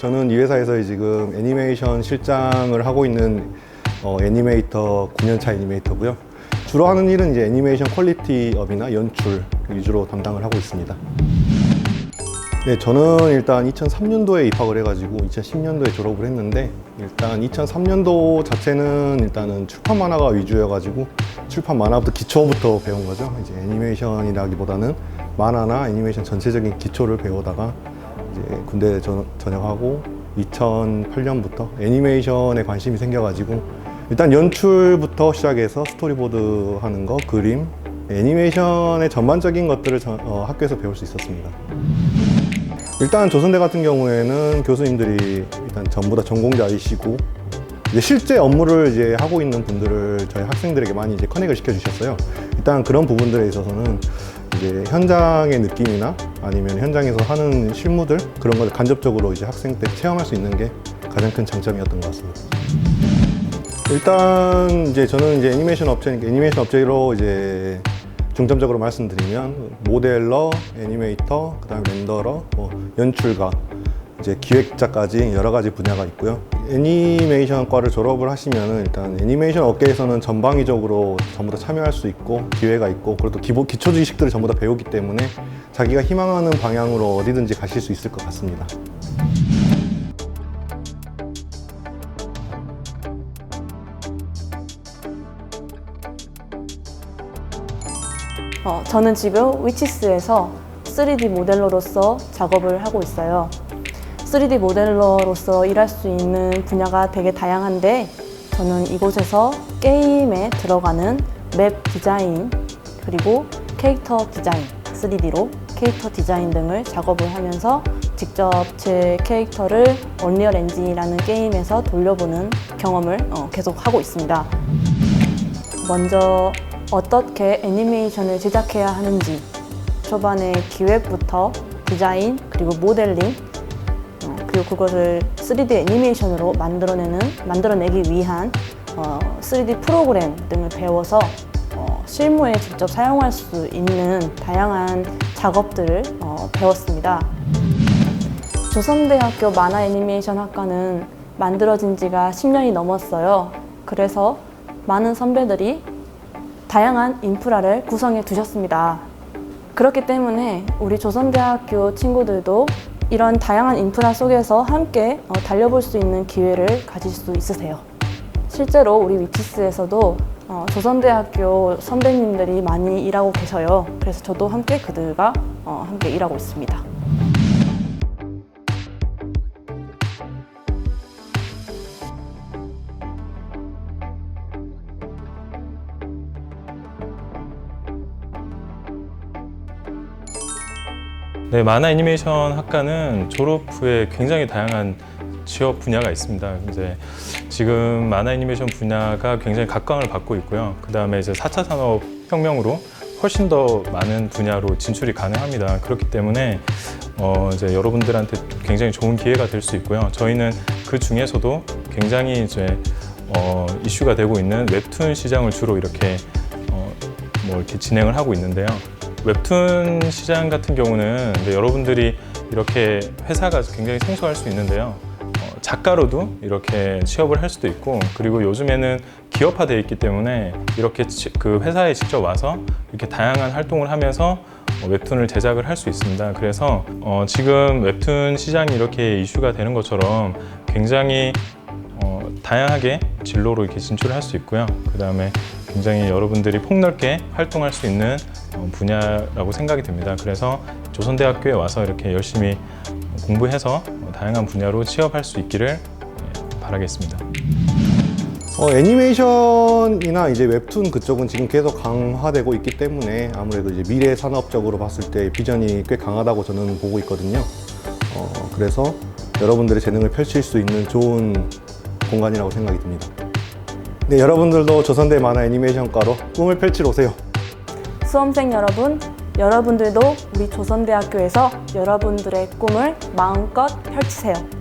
저는 이 회사에서 지금 애니메이션 실장을 하고 있는 어, 애니메이터 9년차 애니메이터고요. 주로 하는 일은 이제 애니메이션 퀄리티업이나 연출 위주로 담당을 하고 있습니다. 네, 저는 일단 2003년도에 입학을 해가지고 2010년도에 졸업을 했는데 일단 2003년도 자체는 일단은 출판 만화가 위주여가지고 출판 만화부터 기초부터 배운 거죠. 이제 애니메이션이라기보다는 만화나 애니메이션 전체적인 기초를 배우다가 이제 군대 전, 전역하고 2008년부터 애니메이션에 관심이 생겨가지고 일단 연출부터 시작해서 스토리보드 하는 거, 그림, 애니메이션의 전반적인 것들을 저- 어, 학교에서 배울 수 있었습니다. 일단 조선대 같은 경우에는 교수님들이 일단 전부 다 전공자이시고 이제 실제 업무를 이제 하고 있는 분들을 저희 학생들에게 많이 이제 커넥을 시켜 주셨어요. 일단 그런 부분들에 있어서는 이제 현장의 느낌이나 아니면 현장에서 하는 실무들 그런 걸 간접적으로 이제 학생 때 체험할 수 있는 게 가장 큰 장점이었던 것 같습니다. 일단 이제 저는 이제 애니메이션 업체니까 애니메이션 업체로 이제 중점적으로 말씀드리면 모델러, 애니메이터, 그다음에 렌더러, 뭐 연출가, 이제 기획자까지 여러 가지 분야가 있고요. 애니메이션과를 졸업을 하시면은 일단 애니메이션 업계에서는 전방위적으로 전부 다 참여할 수 있고 기회가 있고 그리고 또 기본 기초 지식들을 전부 다 배우기 때문에 자기가 희망하는 방향으로 어디든지 가실 수 있을 것 같습니다. 어, 저는 지금 위치스에서 3D 모델러로서 작업을 하고 있어요. 3D 모델러로서 일할 수 있는 분야가 되게 다양한데 저는 이곳에서 게임에 들어가는 맵 디자인 그리고 캐릭터 디자인 3D로 캐릭터 디자인 등을 작업을 하면서 직접 제 캐릭터를 언리얼 엔진이라는 게임에서 돌려보는 경험을 어, 계속 하고 있습니다. 먼저 어떻게 애니메이션을 제작해야 하는지 초반에 기획부터 디자인 그리고 모델링 어, 그리고 그것을 3D 애니메이션으로 만들어내는 만들어내기 위한 어, 3D 프로그램 등을 배워서 어, 실무에 직접 사용할 수 있는 다양한 작업들을 어, 배웠습니다. 조선대학교 만화 애니메이션 학과는 만들어진 지가 10년이 넘었어요. 그래서 많은 선배들이 다양한 인프라를 구성해 두셨습니다. 그렇기 때문에 우리 조선대학교 친구들도 이런 다양한 인프라 속에서 함께 어, 달려볼 수 있는 기회를 가질 수 있으세요. 실제로 우리 위치스에서도 어, 조선대학교 선배님들이 많이 일하고 계셔요. 그래서 저도 함께 그들과 어, 함께 일하고 있습니다. 네, 만화 애니메이션 학과는 졸업 후에 굉장히 다양한 취업 분야가 있습니다. 이제 지금 만화 애니메이션 분야가 굉장히 각광을 받고 있고요. 그 다음에 이제 4차 산업 혁명으로 훨씬 더 많은 분야로 진출이 가능합니다. 그렇기 때문에 어 이제 여러분들한테 굉장히 좋은 기회가 될 수 있고요. 저희는 그 중에서도 굉장히 이제 어 이슈가 되고 있는 웹툰 시장을 주로 이렇게 어 뭐 이렇게 진행을 하고 있는데요. 웹툰 시장 같은 경우는 여러분들이 이렇게 회사가 굉장히 생소할 수 있는데요. 어, 작가로도 이렇게 취업을 할 수도 있고 그리고 요즘에는 기업화되어 있기 때문에 이렇게 치- 그 회사에 직접 와서 이렇게 다양한 활동을 하면서 어, 웹툰을 제작을 할 수 있습니다. 그래서 어, 지금 웹툰 시장이 이렇게 이슈가 되는 것처럼 굉장히 어, 다양하게 진로로 이렇게 진출할 수 있고요. 그 다음에 굉장히 여러분들이 폭넓게 활동할 수 있는 어, 분야라고 생각이 듭니다. 그래서 조선대학교에 와서 이렇게 열심히 공부해서 어, 다양한 분야로 취업할 수 있기를 예, 바라겠습니다. 어, 애니메이션이나 이제 웹툰 그쪽은 지금 계속 강화되고 있기 때문에 아무래도 이제 미래 산업적으로 봤을 때 비전이 꽤 강하다고 저는 보고 있거든요. 어, 그래서 여러분들의 재능을 펼칠 수 있는 좋은 공간이라고 생각이 듭니다. 네, 여러분들도 조선대 만화 애니메이션과로 꿈을 펼치러 오세요. 수험생 여러분, 여러분들도 우리 조선대학교에서 여러분들의 꿈을 마음껏 펼치세요.